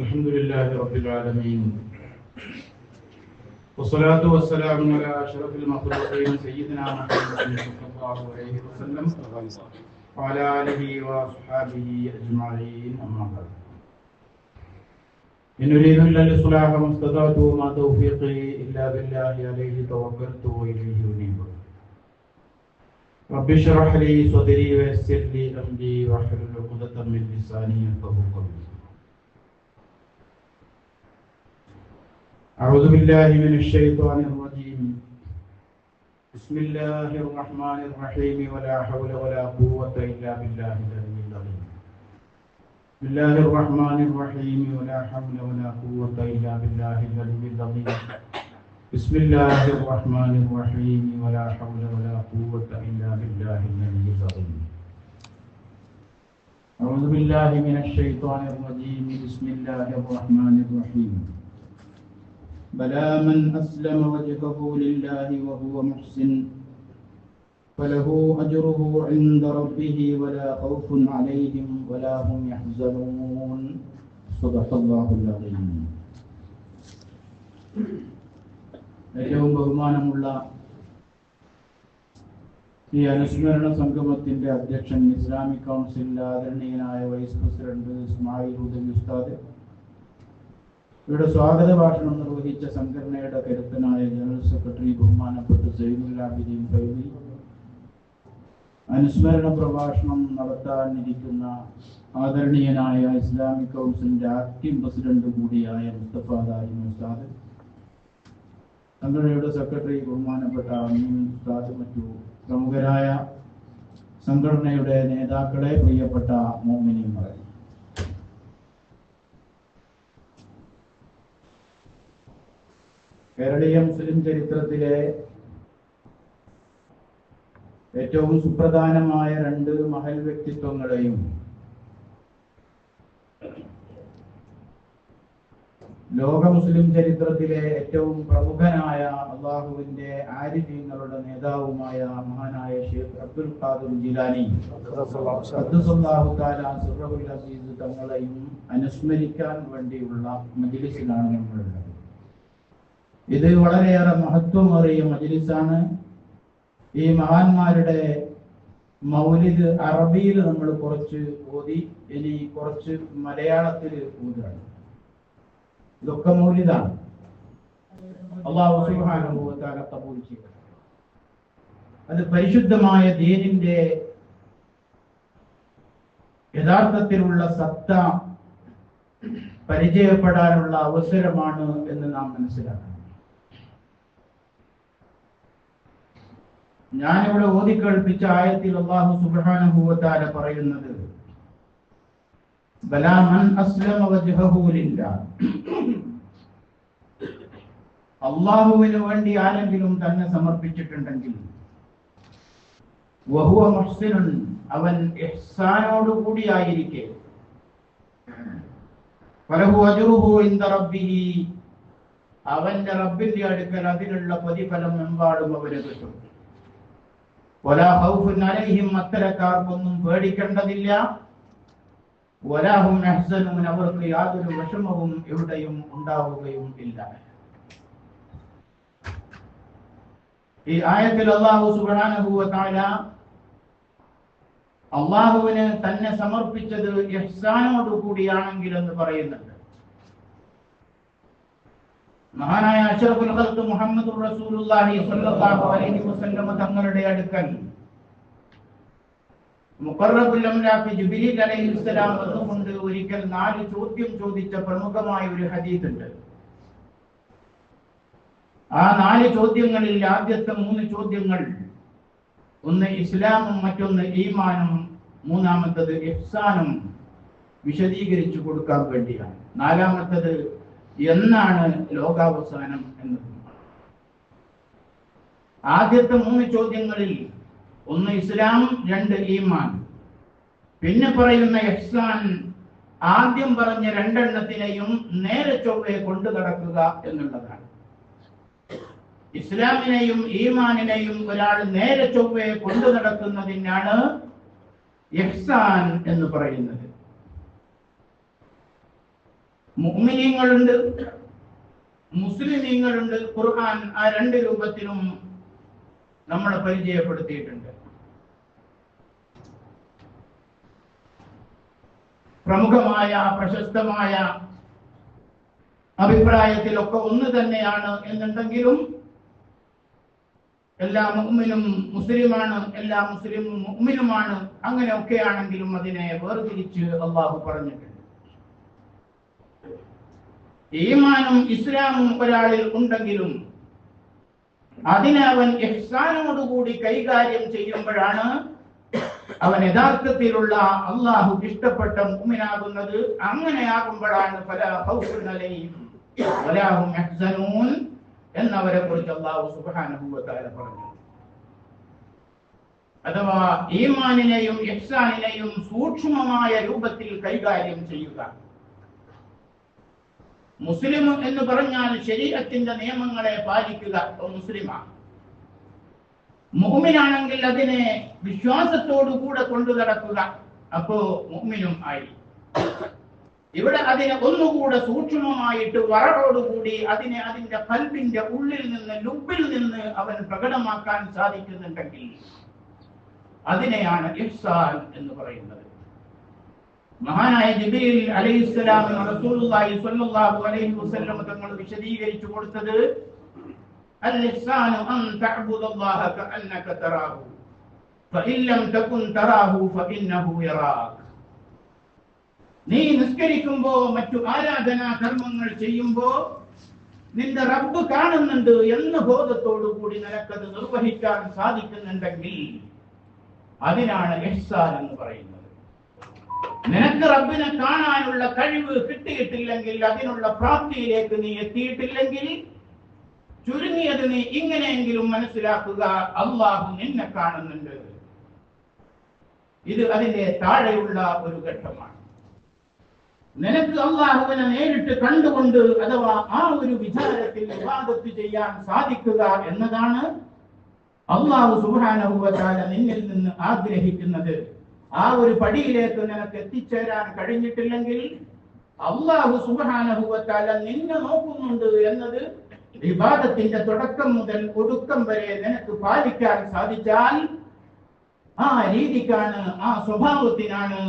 الحمد لله رب العالمين والصلاة والسلام على أشرف المخلوقين سيدنا محمد صلى الله عليه وسلم وعلى آله وأصحابه أجمعين أما بعد. إن أريد إلا الإصلاح ما استطعت وما توفيقي إلا بالله عليه توكلت وإليه أنيب رب اشرح لي صدري ويسر لي أمري واحلل عقدة من لساني يفقهوا قولي. أعوذ بالله من الشيطان الرجيم. بسم الله الرحمن الرحيم. ولا حول ولا قوة إلا بالله العلي العظيم. بسم الله الرحمن الرحيم. ولا حول ولا قوة إلا بالله العلي العظيم. بسم الله الرحمن الرحيم ولا حول ولا قوة إلا بالله العلي العظيم. أعوذ بالله من الشيطان الرجيم بسم الله الرحمن الرحيم. بلى من أسلم وجهه لله وهو محسن فله أجره عند ربه ولا خوف عليهم ولا هم يحزنون. صدق الله العظيم. ഏറ്റവും ബഹുമാനമുള്ള ഈ അനുസ്മരണ സംഗമത്തിന്റെ അധ്യക്ഷൻ ഇസ്ലാമിക് കൗൺസിൽ ആദരണീയനായ വൈസ് പ്രസിഡന്റ് ഇസ്മായിൽ ഹുദവി ഉസ്താദ്. ഇവിടെ സ്വാഗത ഭാഷണം നിർവഹിച്ച സംഘടനയുടെ കരുത്തനായ ജനറൽ സെക്രട്ടറി ബഹുമാനപ്പെട്ട സൈനുൽ ആബിദീൻ ഫൈദി അനുസ്മരണ പ്രഭാഷണം നടത്താനിരിക്കുന്ന ആദരണീയനായ ഇസ്ലാമിക് കൗൺസിലിന്റെ ആക്ടിംഗ് പ്രസിഡന്റ് കൂടിയായ മുസ്തഫ ദാരി ഉസ്താദ്. സംഘടനയുടെ സെക്രട്ടറി ബഹുമാനപ്പെട്ട മറ്റു പ്രമുഖരായ സംഘടനയുടെ നേതാക്കളെ പ്രിയപ്പെട്ട മോമിനിയങ്ങളെ കേരളീയ മുസ്ലിം ചരിത്രത്തിലെ ഏറ്റവും സുപ്രധാനമായ രണ്ട് മഹൽ വ്യക്തിത്വങ്ങളെയും ലോക മുസ്ലിം ചരിത്രത്തിലെ ഏറ്റവും പ്രമുഖനായ അള്ളാഹുവിന്റെ ആരിഫീങ്ങളുടെ നേതാവുമായ മഹാനായ ഷെയ്ഖ് അബ്ദുൽ ഖാദുർ ജിലാനി. അസീസ് തങ്ങളെയും അനുസ്മരിക്കാൻ വേണ്ടിയുള്ള മജിലിസിലാണ് നമ്മളുള്ളത്. ഇത് വളരെയേറെ മഹത്വമേറിയ മജിലിസാണ്. ഈ മഹാന്മാരുടെ മൗലിദ് അറബിയിൽ നമ്മൾ കുറച്ച് ഓതി ഇനി കുറച്ച് മലയാളത്തിൽ ഊതാണ് ഇതൊക്കെ മൗലിദാണ് അള്ളാഹു തആല കബൂൽ ചെയ്യട്ടെ അത് പരിശുദ്ധമായ ദീനിന്റെ യഥാർത്ഥത്തിലുള്ള സത്ത പരിചയപ്പെടാനുള്ള അവസരമാണ് എന്ന് നാം മനസ്സിലാക്കണം. ഞാനിവിടെ ഓതിക്കേൾപ്പിച്ച ആയത്തിൽ അള്ളാഹു തആല പറയുന്നത് ബലാ മൻ അസ്ലമ വജ്ഹഹു ലില്ലാഹ് അള്ളാഹുവിന് വേണ്ടി ആരെങ്കിലും തന്നെ സമർപ്പിച്ചിട്ടുണ്ടെങ്കിൽ വഹുവ മുഹ്സിനുൻ അവൻ ഇഹ്സാനോട് കൂടിയായിരിക്കെ. ഫലഹു അജ്റുഹു ഇൻദ റബ്ബിഹി. അവന്റെ റബ്ബിന്റെ അടുക്കൽ അതിനുള്ള പ്രതിഫലം എമ്പാടും അവന് കിട്ടും. ഖൗഫുൻ അലൈഹിം അത്തരക്കാർക്കൊന്നും പേടിക്കേണ്ടതില്ല. വലാഹും നഹ്സനും അവർക്ക് യാതൊരു വിഷമവും എവിടെയും ഉണ്ടാവുകയും ഇല്ല. ഈ ആയത്തിൽ അള്ളാഹു സുബ്ഹാനഹു വ തആല അള്ളാഹുവിന് തന്നെ സമർപ്പിച്ചത് ഇഹ്സാനോട് കൂടിയാണെങ്കിൽ എന്ന് പറയുന്നുണ്ട്. മഹാനായ അഷറഫുൽ ഖൽഖ് മുഹമ്മദ് റസൂലുള്ളാഹി സ്വല്ലല്ലാഹു അലൈഹി വസല്ലം തങ്ങളുടെ അടുക്കൽ അംലാഖ് ജിബ്രീൽ അലൈഹിസ്സലാം വന്നുകൊണ്ട് ഒരിക്കൽ നാല് ചോദ്യം ചോദിച്ച പ്രമുഖമായ ഒരു ഹദീസ് ഉണ്ട് ആ നാല് ചോദ്യങ്ങളിൽ ആദ്യത്തെ മൂന്ന് ചോദ്യങ്ങൾ ഒന്ന് ഇസ്ലാമും മറ്റൊന്ന് ഈമാനും മൂന്നാമത്തത് ഇഫ്സാനും വിശദീകരിച്ചു കൊടുക്കാൻ വേണ്ടിയാണ്. നാലാമത്തത് എന്നാണ് ലോകാവസാനം എന്നത്. ആദ്യത്തെ മൂന്ന് ചോദ്യങ്ങളിൽ ഒന്ന് ഇസ്ലാം രണ്ട് ഈമാൻ പിന്നെ പറയുന്ന എഹ്സാൻ ആദ്യം പറഞ്ഞ രണ്ടെണ്ണത്തിനെയും നേരെ ചൊവ്വെ കൊണ്ടു നടക്കുക എന്നുള്ളതാണ്. ഇസ്ലാമിനെയും ഈമാനിനെയും ഒരാൾ നേരെ ചൊവ്വെ കൊണ്ടു നടക്കുന്നതിനാണ് എഹ്സാൻ എന്ന് പറയുന്നത്. മുഅ്മിനീങ്ങളുണ്ട് മുസ്ലിമീങ്ങളുണ്ട് ഖുർആൻ ആ രണ്ട് രൂപത്തിലും നമ്മളെ പരിചയപ്പെടുത്തിയിട്ടുണ്ട്. പ്രമുഖമായ പ്രശസ്തമായ അഭിപ്രായത്തിലൊക്കെ ഒന്ന് തന്നെയാണ് എന്നുണ്ടെങ്കിലും എല്ലാ മുഅ്മിനും മുസ്ലിമാണ് എല്ലാ മുസ്ലിമും മുഅ്മിനുമാണ്. അങ്ങനെയൊക്കെ ആണെങ്കിലും അതിനെ വേർതിരിച്ച് അള്ളാഹു പറഞ്ഞിട്ടുണ്ട്. ഈമാനും ഇസ്ലാമും ഒരാളിൽ ഉണ്ടെങ്കിലും അതിനെ അവൻ ഇഹ്സാനോടുകൂടി കൈകാര്യം ചെയ്യുമ്പോഴാണ് അവൻ യഥാർത്ഥത്തിലുള്ള അള്ളാഹു ഇഷ്ടപ്പെട്ട മുഅ്മിനാകുന്നത് അങ്ങനെയാകുമ്പോഴാണ് പല യഹ്സനൂൻ എന്നവരെ കുറിച്ച് അള്ളാഹു തആല പറഞ്ഞു. അഥവാ ഈമാനിനെയും ഇഹ്സാനിനെയും സൂക്ഷ്മമായ രൂപത്തിൽ കൈകാര്യം ചെയ്യുക. മുസ്ലിം എന്ന് പറഞ്ഞാൽ ശരീരത്തിന്റെ നിയമങ്ങളെ പാലിക്കുക മുസ്ലിമാണ്. മുഹമ്മിനാണെങ്കിൽ അതിനെ വിശ്വാസത്തോടു കൂടെ കൊണ്ടു നടക്കുക. അപ്പോ മുഹമ്മിനും ആയി. ഇവിടെ അതിനെ ഒന്നുകൂടെ സൂക്ഷ്മമായിട്ട് വറവോടുകൂടി അതിനെ അതിന്റെ കൽബിന്റെ ഉള്ളിൽ നിന്ന് ലുബിൽ നിന്ന് അവൻ പ്രകടമാക്കാൻ സാധിക്കുന്നുണ്ടെങ്കിൽ അതിനെയാണ് ഇഫ്സാൻ എന്ന് പറയുന്നത്. മഹാനായ ജിബിയിൽ അലൈഹിസ്സലാം റസൂലുള്ളാഹി സ്വല്ലല്ലാഹു അലൈഹി വസല്ലം തങ്ങൾ വിശദീകരിച്ചു കൊടുത്തത് അൽ ഇഹ്സാനു അൻ തഅബുദല്ലാഹ കഅന്നക തറാഹു ഫഇൻ ലം തകുൻ തറാഹു ഫഇന്നഹു യറാക നീ നിസ്കരിക്കുമ്പോ മറ്റു ആരാധനാ കർമ്മങ്ങൾ ചെയ്യുമ്പോ നിന്റെ റബ്ബ് കാണുന്നുണ്ട് എന്ന ബോധത്തോടു കൂടി നിനക്കത് നിർവഹിക്കാൻ സാധിക്കുന്നുണ്ടെങ്കിൽ അതിനാണ് ഇഹ്സാൻ എന്ന് പറയുന്നത്. നിനക്ക് റബ്ബിനെ കാണാനുള്ള കഴിവ് കിട്ടിയിട്ടില്ലെങ്കിൽ അതിനുള്ള പ്രാപ്തിയിലേക്ക് നീ എത്തിയിട്ടില്ലെങ്കിൽ ചുരുങ്ങിയത് നീ ഇങ്ങനെയെങ്കിലും മനസ്സിലാക്കുക. അള്ളാഹു നിന്നെ കാണുന്നുണ്ട്. ഇത് അതിന്റെ താഴെയുള്ള ഒരു ഘട്ടമാണ്. നിനക്ക് അള്ളാഹുവിനെ നേരിട്ട് കണ്ടുകൊണ്ട് അഥവാ ആ ഒരു വിചാരത്തിൽ വിവാദത്ത് ചെയ്യാൻ സാധിക്കുക എന്നതാണ് അള്ളാഹു സുഹാനുഭവത്താല നിന്നിൽ നിന്ന് ആഗ്രഹിക്കുന്നത്. ആ ഒരു പടിയിലേക്ക് നിനക്ക് എത്തിച്ചേരാൻ കഴിഞ്ഞിട്ടില്ലെങ്കിൽ അള്ളാഹു സുബാനഹുവത്താല നിന്നെ നോക്കുന്നുണ്ട് എന്നത് വിവാദത്തിന്റെ തുടക്കം മുതൽ ഒടുക്കം വരെ നിനക്ക് പാലിക്കാൻ സാധിച്ചാൽ ആ രീതിക്കാണ് ആ സ്വഭാവത്തിനാണ്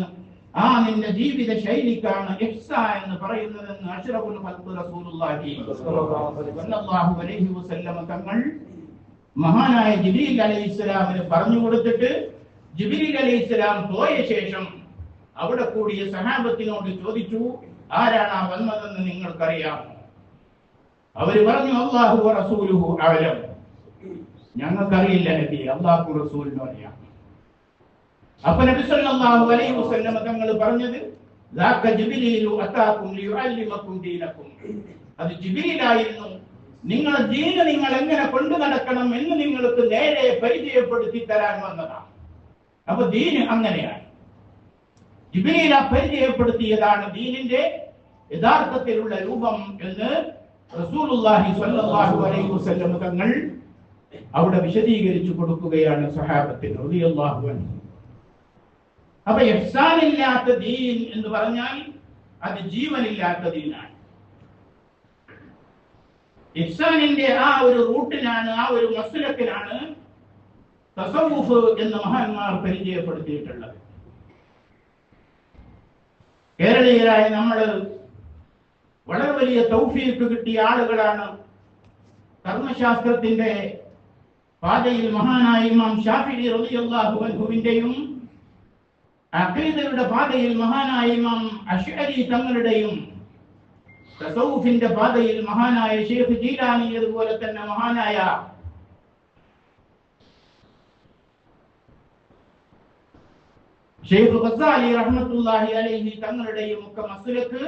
ആ നിന്റെ ജീവിത ശൈലിക്കാണ് ഇഹ്സ എന്ന് പറയുന്നതെന്ന് അഷ്റഫുൽ ഖൽഖ് റസൂലുള്ളാഹി സ്വല്ലല്ലാഹു അലൈഹി വസല്ലം തങ്ങൾ മഹാനായ ജിബ്രീൽ പറഞ്ഞു കൊടുത്തിട്ട് ജിബിലി അലി ഇസ്ലാം പോയ ശേഷം അവിടെ കൂടിയ സഹാബത്തിനോട് ചോദിച്ചു ആരാണ് ആ വന്നതെന്ന് നിങ്ങൾക്കറിയാം അവർ പറഞ്ഞു അള്ളാഹു റസൂലുഹു അവലം ഞങ്ങൾക്കറിയില്ല നബി അള്ളാഹു റസൂലിനും അറിയാം. അപ്പൊ നബി സല്ലല്ലാഹു അലൈഹി വസല്ലം തങ്ങൾ പറഞ്ഞത് അത് ജിബിലിലായിരുന്നു. നിങ്ങളുടെ ജീന നിങ്ങൾ എങ്ങനെ കൊണ്ടു നടക്കണം എന്ന് നിങ്ങൾക്ക് നേരെ പരിചയപ്പെടുത്തി തരാൻ വന്നതാണ് അപ്പൊ ദീന് അങ്ങനെയാണ്. ജിബിരിയില പരിചയപ്പെടുത്തിയതാണ് ദീനിന്റെ യഥാർത്ഥത്തിലുള്ള രൂപം എന്ന് റസൂലുള്ളാഹി സ്വല്ലല്ലാഹു അലൈഹി വസല്ലം തങ്ങൾ അവിടെ വിശദീകരിച്ചു കൊടുക്കുകയാണ് സഹാബത്തിന് റളിയല്ലാഹു അൻഹു. അപ്പൊ ഇഹ്സാനില്ലാത്ത ദീൻ എന്ന് പറഞ്ഞാൽ അത് ജീവനില്ലാത്ത ദീനാണ്. ഇഹ്സാനിന്റെ ആ ഒരു റൂട്ടിനാണ് ആ ഒരു മസുലക്കിനാണ് തസവുഫ് എന്ന മഹാന്മാർ പരിചയപ്പെടുത്തിയിട്ടുള്ളത്. കേരളീയരായ നമ്മൾ വളരെ വലിയ തൗഫീക്ക് കിട്ടിയ ആളുകളാണ് കർമ്മശാസ്ത്രത്തിന്റെ പാതയിൽ മഹാനായ ഇമാം ഷാഫി റളിയല്ലാഹു അൻഹുവിന്റെയും അഖീദയുടെ പാതയിൽ മഹാനായ ഇമാം അഷ്അരി തങ്ങളുടെയും തസൗഫിന്റെ പാതയിൽ മഹാനായ ഷെയ്ഖ് ജീലാനി അതുപോലെ തന്നെ മഹാനായ ഷെയ്ഖ് ഖസാലി റഹ്മത്തുള്ളാഹി അലൈഹി തങ്ങളുടെയും മുഖ മസ്ലക്ക്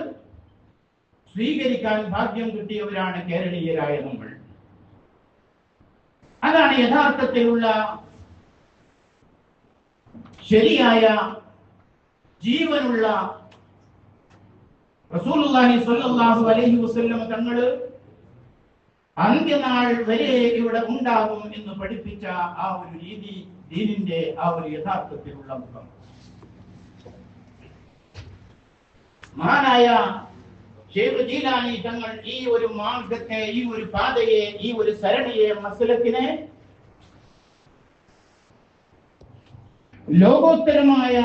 സ്വീകരിക്കാൻ ഭാഗ്യം കിട്ടിയവരാണ് കേരളീയരായ നമ്മൾ. അതാണ് യഥാർത്ഥത്തിലുള്ള ശരിയായ ജീവനുള്ള റസൂലുള്ളാഹി സ്വല്ലല്ലാഹു അലൈഹി വസല്ലം തങ്ങൾ അന്ത്യനാൾ വരെ ഇവിടെ ഉണ്ടാകും എന്ന് പഠിപ്പിച്ച ആ ഒരു രീതി ദീനിന്റെ ആ ഒരു യഥാർത്ഥത്തിലുള്ള മുഖം. മഹാനായ ഷേഖ് ജീലാനി തങ്ങൾ ഈ ഒരു മാർഗത്തെ ഈ ഒരു പാതയെ ഈ ഒരു സരണിയെ മസലത്തിനെ ലോകോത്തരമായ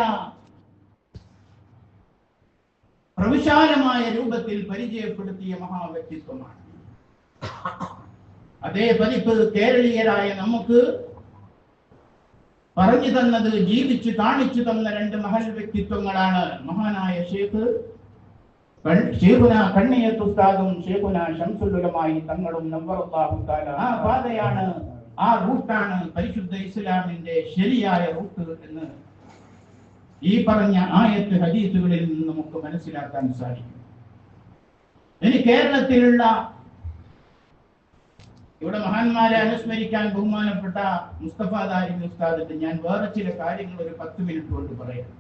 പ്രവിശാലമായ രൂപത്തിൽ പരിചയപ്പെടുത്തിയ മഹാവ്യക്തിത്വമാണ്. അതേ പതിപ്പ് കേരളീയരായ നമുക്ക് പറഞ്ഞു തന്നത് ജീവിച്ചു കാണിച്ചു തന്ന രണ്ട് മഹൽ വ്യക്തിത്വങ്ങളാണ് മഹാനായ ഷേഖ് ഷേഖുന കണ്ണിയത്ത് ഉസ്താദും ഷേഖുന ഷംസുല്ലുലമായി തങ്ങളും നവറുല്ലാഹു തആല. ആ പാതയാണ് ആ റൂട്ടാണ് പരിശുദ്ധ ഇസ്ലാമിന്റെ ശരിയായ റൂട്ട് എന്ന് ഈ പറഞ്ഞ ആയത്ത് ഹദീസുകളിൽ നിന്ന് നമുക്ക് മനസ്സിലാക്കാൻ സാധിക്കും. ഇനി കേരളത്തിലുള്ള ഇവിടെ മഹാന്മാരെ അനുസ്മരിക്കാൻ ബഹുമാനപ്പെട്ട മുസ്തഫ ദാരിമി ഉസ്താദിന്റെ ഞാൻ വേറെ ചില കാര്യങ്ങൾ ഒരു പത്ത് മിനിറ്റ് കൊണ്ട് പറയാം.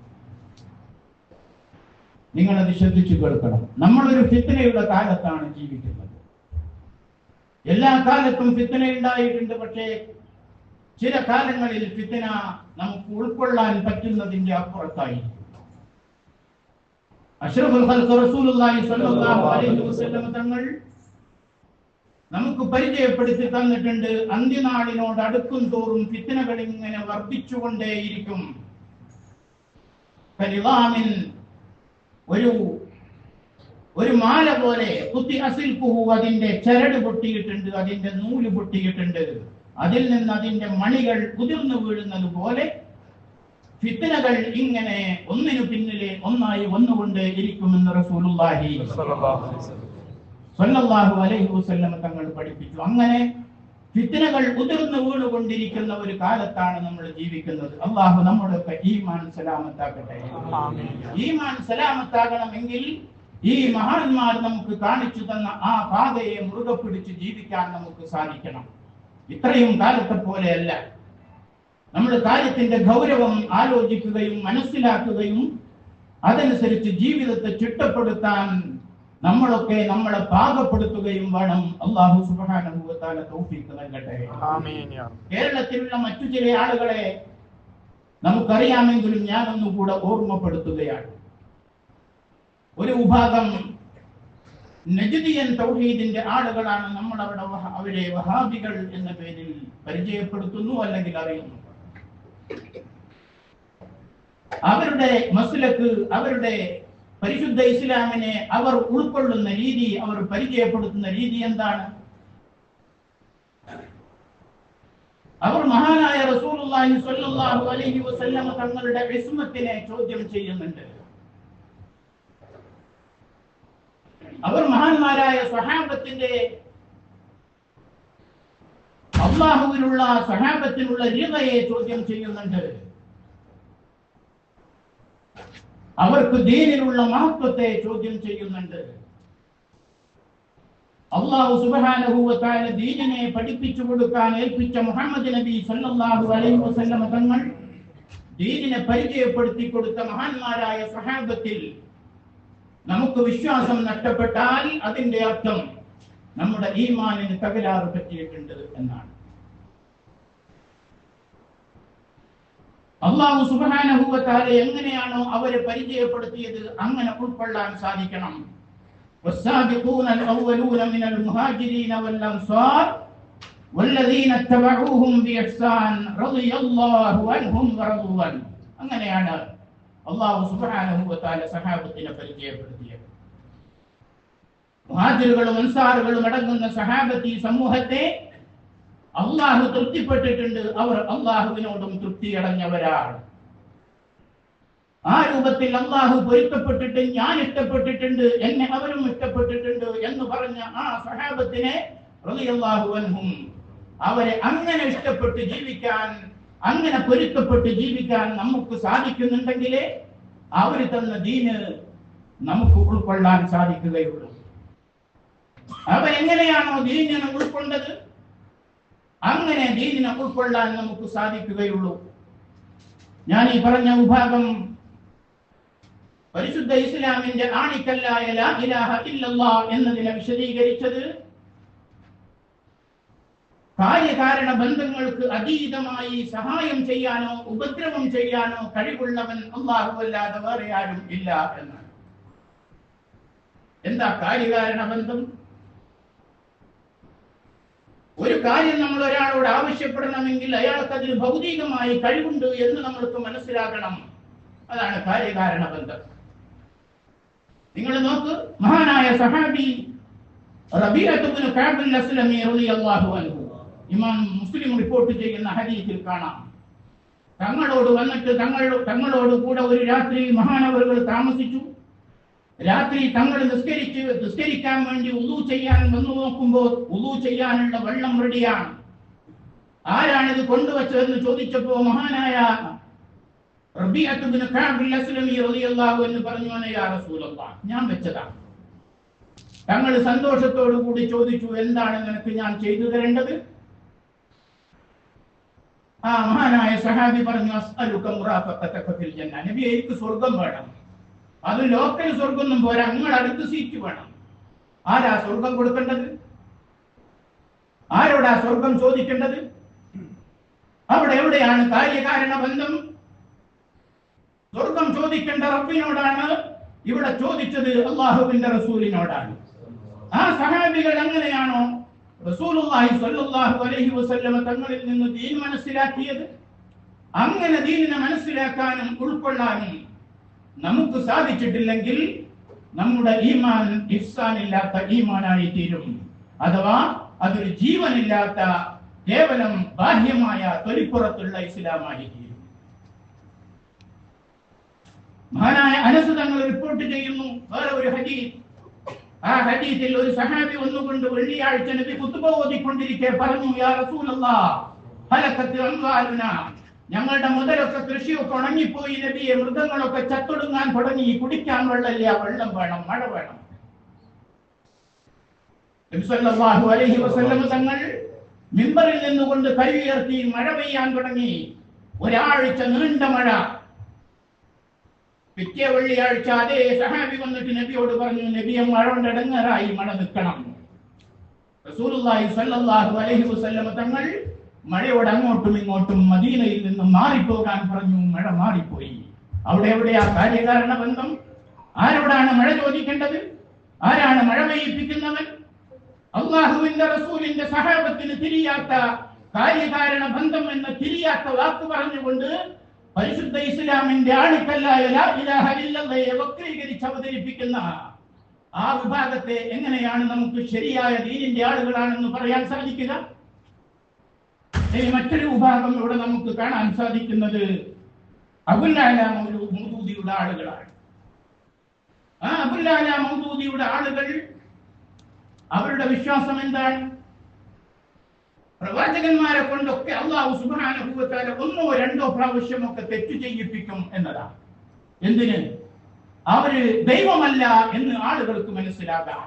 നിങ്ങളത് ശ്രദ്ധിച്ചു കേൾക്കണം നമ്മളൊരു ഫിത്തനയുടെ കാലത്താണ് ജീവിക്കുന്നത്. എല്ലാ കാലത്തും ഫിത്തന ഉണ്ടായിട്ടുണ്ട് പക്ഷേ ചില കാലങ്ങളിൽ ഫിത്തന നമുക്ക് ഉൾക്കൊള്ളാൻ പറ്റുന്നതിന്റെ അപ്പുറത്തായിരിക്കും. തങ്ങൾ നമുക്ക് പരിചയപ്പെടുത്തി തന്നിട്ടുണ്ട് അന്ത്യനാളിനോട് അടുക്കും തോറും ഫിത്തനകൾ ഇങ്ങനെ വർദ്ധിച്ചുകൊണ്ടേയിരിക്കും ഒരു ഒരു മാല പോലെ കുത്തി അസിൽ കുഹു അതിന്റെ ചരട് പൊട്ടിയിട്ടുണ്ട് അതിന്റെ നൂൽ പൊട്ടിയിട്ടുണ്ട്. അതിൽ നിന്ന് അതിന്റെ മണികൾ കുതിർന്നു വീഴുന്നത് പോലെ ഫിത്തനകൾ ഇങ്ങനെ ഒന്നിനു പിന്നിലെ ഒന്നായി വന്നുകൊണ്ട് ഇരിക്കുമെന്ന് റസൂലുള്ളാഹി സ്വല്ലല്ലാഹു അലൈഹി വസല്ലം തങ്ങൾ പഠിപ്പിച്ചു. അങ്ങനെ ഫിത്തനകൾ ഉതിർന്നു വീണുകൊണ്ടിരിക്കുന്ന ഒരു കാലത്താണ് നമ്മൾ ജീവിക്കുന്നത്. അള്ളാഹു നമ്മുടെ ഈമാൻ സലാമത്താക്കട്ടെ. ഈമാൻ സലാമത്താകണമെങ്കിൽ ഈ മഹാന്മാർ നമുക്ക് കാണിച്ചു തന്ന ആ പാതയെ മുറുകെ പിടിച്ച് ജീവിക്കാൻ നമുക്ക് സാധിക്കണം. ഇത്രയും കാലത്തെ പോലെയല്ല. നമ്മൾ കാര്യത്തിന്റെ ഗൗരവം ആലോചിക്കുകയും മനസ്സിലാക്കുകയും അതനുസരിച്ച് ജീവിതത്തെ ചിട്ടപ്പെടുത്താൻ നമ്മളൊക്കെ നമ്മളെ പാകപ്പെടുത്തുകയും വേണം. അള്ളാഹു സുബാനുഭവത്താല തോഫിക്ക് നൽകട്ടെ. കേരളത്തിലുള്ള മറ്റു ചില ആളുകളെ നമുക്കറിയാമെങ്കിലും ഞാനൊന്നുകൂടെ ഓർമ്മപ്പെടുത്തുകയാണ്. ഒരു വിഭാഗം നജദിയൻ തൗഹീദിന്റെ ആളുകളാണ് നമ്മൾ അവിടെ അവരെ വഹാബികൾ എന്ന പേരിൽ പരിചയപ്പെടുത്തുന്നു അല്ലെങ്കിൽ അറിയുന്നു. അവരുടെ മസ്ലക്ക് അവരുടെ പരിശുദ്ധ ഇസ്ലാമിനെ അവർ ഉൾക്കൊള്ളുന്ന രീതി അവർ പരിചയപ്പെടുത്തുന്ന രീതി എന്താണ്? അവർ മഹാനായ റസൂലുള്ളാഹി സ്വല്ലല്ലാഹു അലൈഹി വസല്ലമ തങ്ങളുടെ വിസ്മത്തിനെ ചോദ്യം ചെയ്യുന്നുണ്ട്. അവർ മഹാന്മാരായ സഹാബത്തിന്റെ അള്ളാഹുവിനുള്ള സഹാബത്തിനുള്ള രീതയെ ചോദ്യം ചെയ്യുന്നുണ്ട്. അവർക്ക് ദീനിലുള്ള മഹത്വത്തെ ചോദ്യം ചെയ്യുന്നുണ്ട്. അള്ളാഹു സുബാനഹുവത്തായ ദീനിനെ പഠിപ്പിച്ചു കൊടുക്കാൻ ഏൽപ്പിച്ച മുഹമ്മദ് നബി സല്ലല്ലാഹു അലൈഹി വസല്ലമ തങ്ങൾ ദീനിനെ പരിചയപ്പെടുത്തി കൊടുത്ത മഹാന്മാരായ സഹാബത്തിൽ നമുക്ക് വിശ്വാസം നഷ്ടപ്പെട്ടാൽ അതിന്റെ അർത്ഥം നമ്മുടെ ഈമാനിന് തകരാറ് പറ്റിയിട്ടുണ്ട് എന്നാണ്. അള്ളാഹു സുബാനഹുവത്താലെ എങ്ങനെയാണോ അവരെ പരിചയപ്പെടുത്തിയത് അങ്ങനെ ഉൾക്കൊള്ളാൻ സാധിക്കണം والسابقون الأولون من المهاجرين والأنصار والذين اتبعوهم بإحسان رضي الله عنهم ورضوا عنه അങ്ങനെയാണ് അള്ളാഹു സുബ്ഹാനഹു വതആല സഹാബത്തിനെ പരിചയപ്പെടുത്തിയത് മുഹാജിറുകളും അൻസാറുകളും അടങ്ങുന്ന സഹാബത്തി സമൂഹത്തെ അള്ളാഹു തൃപ്തിപ്പെട്ടിട്ടുണ്ട്. അവർ അള്ളാഹുവിനോടും തൃപ്തിയടഞ്ഞവരാണ്. ആ രൂപത്തിൽ അള്ളാഹു പൊരുത്തപ്പെട്ടിട്ട് ഞാൻ ഇഷ്ടപ്പെട്ടിട്ടുണ്ട് എന്നെ അവരും ഇഷ്ടപ്പെട്ടിട്ടുണ്ട് എന്ന് പറഞ്ഞ ആ സഹാബത്തിനെ അൻഹും അവരെ അങ്ങനെ ഇഷ്ടപ്പെട്ട് ജീവിക്കാൻ അങ്ങനെ പൊരുത്തപ്പെട്ട് ജീവിക്കാൻ നമുക്ക് സാധിക്കുന്നുണ്ടെങ്കിലേ അവർ തന്ന ദീന് നമുക്ക് ഉൾക്കൊള്ളാൻ സാധിക്കുകയുള്ളൂ. അവരെങ്ങനെയാണോ ദീനിനെ ഉൾക്കൊണ്ടത്? അങ്ങനെ ദീനിനെ ഉൾക്കൊള്ളാൻ നമുക്ക് സാധിക്കുകയുള്ളൂ. ഞാൻ ഈ പറഞ്ഞ വിഭാഗം പരിശുദ്ധ ഇസ്ലാമിന്റെ ആണിക്കല്ലായ എന്നതിനെ വിശദീകരിച്ചത് കാര്യകാരണ ബന്ധങ്ങൾക്ക് അതീതമായി സഹായം ചെയ്യാനോ ഉപദ്രവം ചെയ്യാനോ കഴിവുള്ളവൻ അള്ളാഹുവല്ലാതെ വേറെ ആരും ഇല്ല എന്നാണ്. എന്താ കാര്യകാരണ ബന്ധം? ഒരു കാര്യം നമ്മൾ ഒരാളോട് ആവശ്യപ്പെടണമെങ്കിൽ അയാൾക്ക് അതിന് ഭൗതികമായി കഴിവുണ്ട് എന്ന് നമ്മൾക്ക് മനസ്സിലാക്കണം അതാണ് കാര്യകാരണ ബന്ധം നിങ്ങൾ നോക്ക് മഹാനായ സഹാബി ഇമാം മുസ്ലിം റിപ്പോർട്ട് ചെയ്യുന്ന ഹദീസിൽ കാണാം. തങ്ങളോട് വന്നിട്ട് തങ്ങളോട് തങ്ങളോട് കൂടെ ഒരു രാത്രി മഹാനവറുകൾ താമസിച്ചു. രാത്രി തങ്ങൾ നിസ്കരിച്ച് നിസ്കരിക്കാൻ വേണ്ടി ഉള്ളു ചെയ്യാൻ വന്നു നോക്കുമ്പോൾ ഉള്ളു ചെയ്യാനുള്ള വെള്ളം റെഡിയാണ്. ആരാണിത് കൊണ്ടുവച്ചതെന്ന് ചോദിച്ചപ്പോ മഹാനായ എന്ന് പറഞ്ഞു "അന യാ ഞാൻ വെച്ചതാണ് തങ്ങൾ സന്തോഷത്തോടു കൂടി ചോദിച്ചു എന്താണ് നിനക്ക് ഞാൻ ചെയ്തു തരേണ്ടത്? ആ മഹാനായ സഹാബി പറഞ്ഞു നബി എനിക്ക് സ്വർഗം വേണം. അത് ലോക്കൽ സ്വർഗമൊന്നും പോരാ. നിങ്ങൾ അടുത്ത് സീറ്റ് വേണം. ആരാ സ്വർഗം കൊടുക്കേണ്ടത്? ആരോടാ സ്വർഗം ചോദിക്കേണ്ടത്? അവിടെ എവിടെയാണ് കാര്യകാരണ ബന്ധം? സ്വർഗം ചോദിക്കേണ്ട റബ്ബിനോടാണ്. ഇവിടെ ചോദിച്ചത് അള്ളാഹുവിന്റെ റസൂലിനോടാണ്. ആ സഹാബികൾ എങ്ങനെയാണോ റസൂലുള്ളാഹി സ്വല്ലല്ലാഹു അലൈഹി വസല്ലമ തങ്ങളിൽ നിന്ന് ദീൻ മനസ്സിലാക്കിയത്? അങ്ങനെ ദീനിനെ മനസ്സിലാക്കാനും ഉൾക്കൊള്ളാനും നമുക്ക് സാധിച്ചിട്ടില്ലെങ്കിൽ നമ്മുടെ ഈമാൻ ഇഫ്സാനില്ലാത്ത ഈമാനായി തീരും അഥവാ അതൊരു ജീവനില്ലാത്ത കേവലം ബാഹ്യമായ തൊലിപ്പുറത്തുള്ള ഇസ്ലാമായി തീരും മഹാനായ അനസ് തങ്ങൾ റിപ്പോർട്ട് ചെയ്യുന്നു. വേറെ ഒരു ഹദീസ്. ആ ഹദീസിൽ ഒരു സഹാബി ഒന്നുകൊണ്ട് വെള്ളിയാഴ്ച നബി കുത്തുബ പറഞ്ഞു യാ റസൂലല്ലാഹ് ഹലക്കത്ത് അംവാലുന. ഞങ്ങളുടെ മുതലൊക്കെ കൃഷിയൊക്കെ ഉണങ്ങിപ്പോയി നബിയെ മൃഗങ്ങളൊക്കെ ചത്തൊടുങ്ങാൻ തുടങ്ങി. കുടിക്കാൻ വെള്ളമില്ല വെള്ളം വേണം മഴ വേണം. അലൈഹി വസല്ലം തങ്ങൾ മിമ്പറിൽ നിന്നുകൊണ്ട് കൈ ഉയർത്തി മഴ പെയ്യാൻ തുടങ്ങി. ഒരാഴ്ച നീണ്ട മഴ. പിറ്റേ വെള്ളിയാഴ്ച അതേ സഹാബി വന്നിട്ട് നബിയോട് പറഞ്ഞു നബിയെ മഴ കൊണ്ട് ഇടങ്ങാറായി മഴ നിൽക്കണം. റസൂലുള്ളാഹി അലൈഹി തങ്ങൾ മഴയോട് അങ്ങോട്ടും ഇങ്ങോട്ടും മദീനയിൽ നിന്നും മാറിപ്പോകാൻ പറഞ്ഞു. മഴ മാറിപ്പോയി. അവിടെ എവിടെ ആ കാര്യകാരണ ബന്ധം? ആരോടാണ് മഴ ചോദിക്കേണ്ടത്? ആരാണ് മഴ പെയ്യിപ്പിക്കുന്നവൻ? അള്ളാഹുവിന്റെ റസൂലിന്റെ സഹാബത്തിന് തിരിയാത്ത കാര്യകാരണ ബന്ധം എന്ന തിരിയാത്ത വാക്ക് പറഞ്ഞുകൊണ്ട് പരിശുദ്ധ ഇസ്ലാമിന്റെ ഇല്ലല്ലയെ വക്രീകരിച്ച് അവതരിപ്പിക്കുന്ന ആ വിഭാഗത്തെ എങ്ങനെയാണ് നമുക്ക് ശരിയായ ദീനിന്റെ ആളുകളാണെന്ന് പറയാൻ സാധിക്കുക? ഇനി മറ്റൊരു വിഭാഗം ഇവിടെ നമുക്ക് കാണാൻ സാധിക്കുന്നത് അബുല്ലാല മൗദൂദിയുടെ ആളുകളാണ്. ആ അബുല്ലാല മൗദൂദിയുടെ ആളുകൾ അവരുടെ വിശ്വാസം എന്താണ്? പ്രവാചകന്മാരെ കൊണ്ടൊക്കെ അള്ളാഹു സുബാനുഭവത്താല ഒന്നോ രണ്ടോ പ്രാവശ്യമൊക്കെ തെറ്റ് ചെയ്യിപ്പിക്കും എന്നതാണ്. എന്തിന്? അവർ ദൈവമല്ല എന്ന് ആളുകൾക്ക് മനസ്സിലാകാം.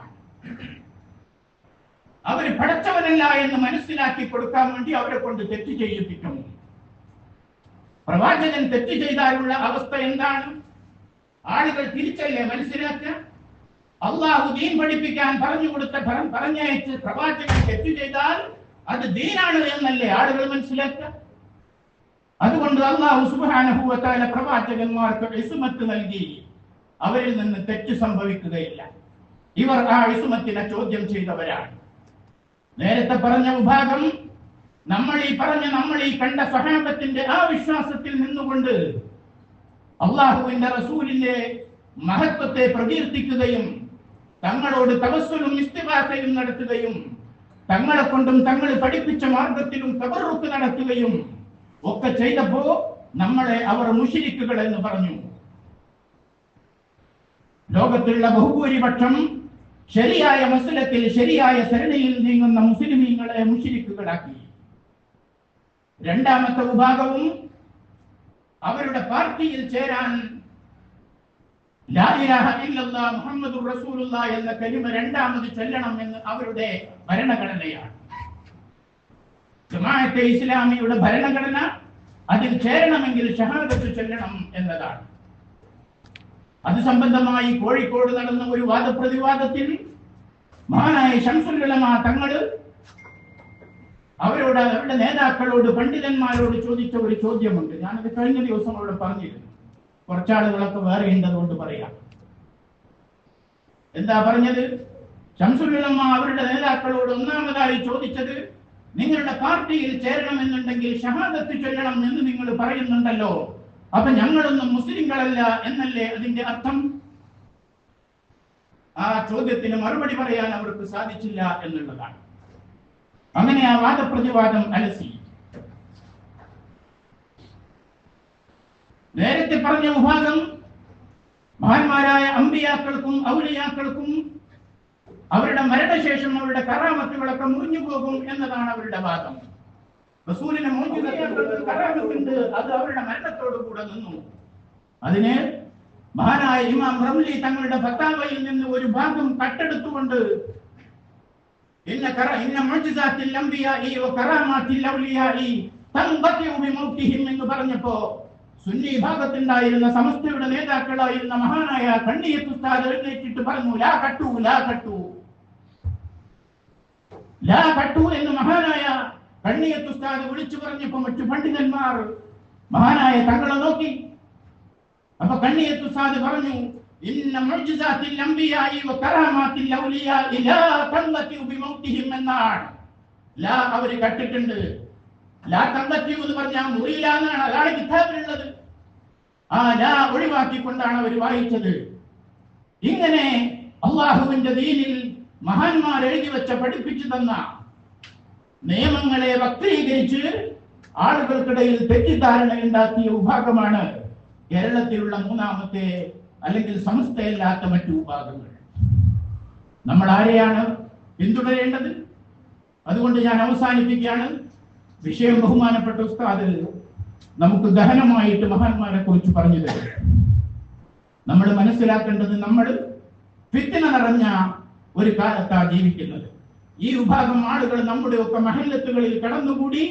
അവർ പടച്ചവനല്ല എന്ന് മനസ്സിലാക്കി കൊടുക്കാൻ വേണ്ടി അവരെ കൊണ്ട് തെറ്റ് ചെയ്യിപ്പിക്കും. പ്രവാചകൻ തെറ്റ് ചെയ്താലുള്ള അവസ്ഥ എന്താണ്? ആളുകൾ തിരിച്ചല്ലേ മനസ്സിലാക്കുക? അള്ളാഹു ദീൻ പഠിപ്പിക്കാൻ പറഞ്ഞു കൊടുത്ത ഫലം പറഞ്ഞയച്ച് പ്രവാചകൻ തെറ്റ് ചെയ്താൽ അത് ദീനാണ് എന്നല്ലേ ആളുകൾ മനസ്സിലാക്കുക? അതുകൊണ്ട് അള്ളാഹു സുബാനുഭവത്താല പ്രവാചകന്മാർക്ക് ഇസുമത്ത് നൽകി അവരിൽ നിന്ന് തെറ്റ് സംഭവിക്കുകയില്ല. ഇവർ ആ ഇസുമത്തിനെ ചോദ്യം ചെയ്തവരാണ്. നേരത്തെ പറഞ്ഞ വിഭാഗം നമ്മൾ ഈ പറഞ്ഞ നമ്മൾ ഈ കണ്ട സഹാബത്തിന്റെ ആ വിശ്വാസത്തിൽ നിന്നുകൊണ്ട് അള്ളാഹുവിന്റെ റസൂലിന്റെ മഹത്വത്തെ പ്രകീർത്തിക്കുകയും തങ്ങളോട് തവസ്സുലും ഇസ്തിവാസയും നടത്തുകയും തങ്ങളെ കൊണ്ടും തങ്ങൾ പഠിപ്പിച്ച മാർഗത്തിലും തവറുക്ക് നടത്തുകയും ഒക്കെ ചെയ്തപ്പോ നമ്മളെ അവർ മുഷിരിക്കുകൾ എന്ന് പറഞ്ഞു. ലോകത്തിലുള്ള ബഹുഭൂരിപക്ഷം ശരിയായ മസലത്തിൽ ശരിയായ സരണിയിൽ നീങ്ങുന്ന മുസ്ലിമീങ്ങളെ മുഷിരിക്കുകളാക്കി രണ്ടാമത്തെ വിഭാഗവും അവരുടെ പാർട്ടിയിൽ ചേരാൻ മുഹമ്മദുർ റസൂലുള്ളാഹ് എന്ന കലിമ രണ്ടാമത് ചൊല്ലണം എന്ന് അവരുടെ ഭരണഘടനയാണ്. ജമാഅത്തെ ഇസ്ലാമിയുടെ ഭരണഘടന അതിൽ ചേരണമെങ്കിൽ ഷഹാദത്ത് ചൊല്ലണം എന്നതാണ്. അത് സംബന്ധമായി കോഴിക്കോട് നടന്ന ഒരു വാദപ്രതിവാദത്തിൽ മഹാനായ ശംസുലമ തങ്ങൾ അവരോട് അവരുടെ നേതാക്കളോട് പണ്ഡിതന്മാരോട് ചോദിച്ച ഒരു ചോദ്യമുണ്ട്. ഞാനത് കഴിഞ്ഞ ദിവസം അവിടെ പറഞ്ഞിരുന്നു. കുറച്ചാളുകളൊക്കെ വേറെ ഉണ്ടതുകൊണ്ട് പറയാം. എന്താ പറഞ്ഞത്? ശംസുലമ്മ അവരുടെ നേതാക്കളോട് ഒന്നാമതായി ചോദിച്ചത് നിങ്ങളുടെ പാർട്ടിയിൽ ചേരണമെന്നുണ്ടെങ്കിൽ ഷഹാദത്ത് ചൊല്ലണം എന്ന് നിങ്ങൾ പറയുന്നുണ്ടല്ലോ. അപ്പൊ ഞങ്ങളൊന്നും മുസ്ലിങ്ങളല്ല എന്നല്ലേ അതിന്റെ അർത്ഥം? ആ ചോദ്യത്തിന് മറുപടി പറയാൻ അവർക്ക് സാധിച്ചില്ല എന്നുള്ളതാണ്. അങ്ങനെ ആ വാദപ്രതിവാദം അലസി. നേരത്തെ പറഞ്ഞ വിഭാഗം മഹാന്മാരായ അമ്പിയാക്കൾക്കും ഔലിയാക്കൾക്കും അവരുടെ മരണശേഷം അവരുടെ കറാമത്തുകളൊക്കെ മുറിഞ്ഞു പോകും എന്നതാണ് അവരുടെ വാദം. റസൂലിന് മോചിതത്തിൽ കറാമത്തുണ്ട് അത് അവരുടെ മരണത്തോടു കൂടെ നിന്നു. അതിന് മഹാനായ ഇമാം റംലി തങ്ങളുടെ ഫത്താവയിൽ നിന്ന് ഒരു ഭാഗം കട്ടെടുത്തുകൊണ്ട് എന്ന് പറഞ്ഞപ്പോ സുന്നി ഭാഗത്തുണ്ടായിരുന്ന സമസ്തയുടെ നേതാക്കളായിരുന്ന മഹാനായ കണ്ണിയത്ത് ഉസ്താദ് എഴുന്നേറ്റിട്ട് പറഞ്ഞു ലാ കട്ടു ലാ കട്ടു ലാ കട്ടു എന്ന് മഹാനായ കണ്ണിയത്ത് ഉസ്താദ് വിളിച്ചു പറഞ്ഞപ്പോ മറ്റു പണ്ഡിതന്മാർ മഹാനായ തങ്ങളെ നോക്കി. അപ്പൊ കണ്ണിയത്ത് ഉസ്താദ് പറഞ്ഞു എന്നാണ്. അവർ കട്ടിട്ടുണ്ട്. എന്നാണ് അതാണ് കിതാബിലുള്ളത്. ആ ലാ ഒഴിവാക്കിക്കൊണ്ടാണ് അവർ വായിച്ചത്. ഇങ്ങനെ അള്ളാഹുവിന്റെ ദീനിൽ മഹാന്മാർ എഴുതി വെച്ച പഠിപ്പിച്ചു തന്ന നിയമങ്ങളെ വക്രീകരിച്ച് ആളുകൾക്കിടയിൽ തെറ്റിദ്ധാരണ ഉണ്ടാക്കിയ വിഭാഗമാണ് കേരളത്തിലുള്ള മൂന്നാമത്തെ അല്ലെങ്കിൽ സംസ്ഥയില്ലാത്ത മറ്റു വിഭാഗങ്ങൾ. നമ്മൾ ആരെയാണ് പിന്തുടരേണ്ടത്? അതുകൊണ്ട് ഞാൻ അവസാനിപ്പിക്കുകയാണ്. വിഷയം ബഹുമാനപ്പെട്ട ഉസ്താദ് നമുക്ക് ഗഹനമായിട്ട് മഹാന്മാരെ കുറിച്ച് പറഞ്ഞു തരും. നമ്മൾ മനസ്സിലാക്കേണ്ടത് നമ്മൾ ഫിത്തിന നിറഞ്ഞ ഒരു കാലത്താണ് ജീവിക്കുന്നത്. ഈ വിഭാഗം ആളുകൾ നമ്മുടെയൊക്കെ മഹല്ലത്തുകളിൽ കടന്നുകൂടി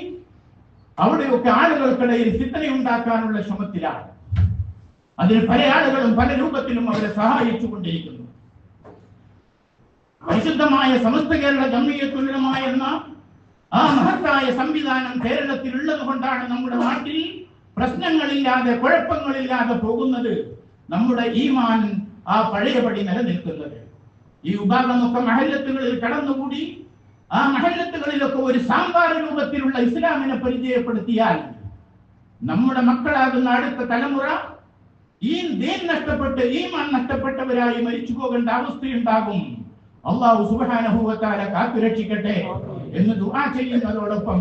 അവിടെയൊക്കെ ആളുകൾക്കിടയിൽ ചിത്തനയുണ്ടാക്കാനുള്ള ശ്രമത്തിലാണ്. അതിന് പല ആളുകളും പല രൂപത്തിലും അവരെ സഹായിച്ചു കൊണ്ടിരിക്കുന്നു പരിശുദ്ധമായ സമസ്ത കേരള ജമ്മിയത്തുലമായ എന്ന ആ മഹത്തായ സംവിധാനം കേരളത്തിൽ ഉള്ളത് കൊണ്ടാണ് നമ്മുടെ നാട്ടിൽ പ്രശ്നങ്ങളില്ലാതെ കുഴപ്പങ്ങളില്ലാതെ പോകുന്നത് നമ്മുടെ ഈമാൻ ആ പഴയപടി നിലനിൽക്കുന്നത്. ഈ വിഭാഗമൊക്കെ മഹല്ലത്തുകളിൽ കടന്നുകൂടി ആ മഹല്ലത്തുകളിലൊക്കെ ഒരു സാമ്പാർ രൂപത്തിലുള്ള ഇസ്ലാമിനെ പരിചയപ്പെടുത്തിയാൽ നമ്മുടെ മക്കളാകുന്ന അടുത്ത തലമുറ ഈ ദീൻ നഷ്ടപ്പെട്ട് ഈ ഈമാൻ നഷ്ടപ്പെട്ടവരായി മരിച്ചു പോകേണ്ട അവസ്ഥയുണ്ടാകും അള്ളാഹു സുബാനഹുവത്താല കാത്തുരക്ഷിക്കട്ടെ എന്ന് ദുആ ചെയ്യുന്നതോടൊപ്പം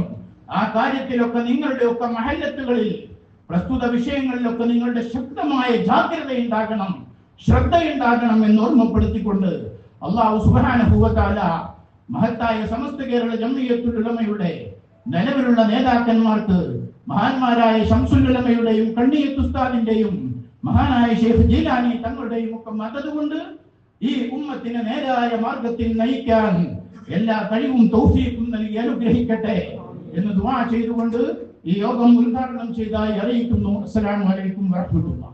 ആ കാര്യത്തിലൊക്കെ നിങ്ങളുടെ ഒക്കെ മഹല്ലത്തുകളിൽ പ്രസ്തുത വിഷയങ്ങളിലൊക്കെ നിങ്ങളുടെ ശക്തമായ ജാഗ്രത ഉണ്ടാകണം ശ്രദ്ധയുണ്ടാകണം എന്ന് ഓർമ്മപ്പെടുത്തിക്കൊണ്ട് അള്ളാഹു സുബാന ഹൂവത്താല മഹത്തായ സമസ്ത കേരള ജമ്മിയത്തുലമയുടെ നിലവിലുള്ള നേതാക്കന്മാർക്ക് മഹാന്മാരായ ശംസുലമയുടെയും കണ്ണിയത്തുസ്താദിന്റെയും മഹാനായ ഷെയ്ഖ് ജീലാനി തങ്ങളുടെയും ഒക്കെ മതത് കൊണ്ട് ഈ ഉമ്മത്തിനെ നേരായ മാർഗത്തിൽ നയിക്കാൻ എല്ലാ കഴിവും തൗഫീഖും നൽകി അനുഗ്രഹിക്കട്ടെ എന്ന് ദുവാ ചെയ്തുകൊണ്ട് ഈ യോഗം ഉദ്ഘാടനം ചെയ്തായി അറിയിക്കുന്നു. അസ്സലാമു അലൈക്കും വറഹ്മത്തുള്ളാഹി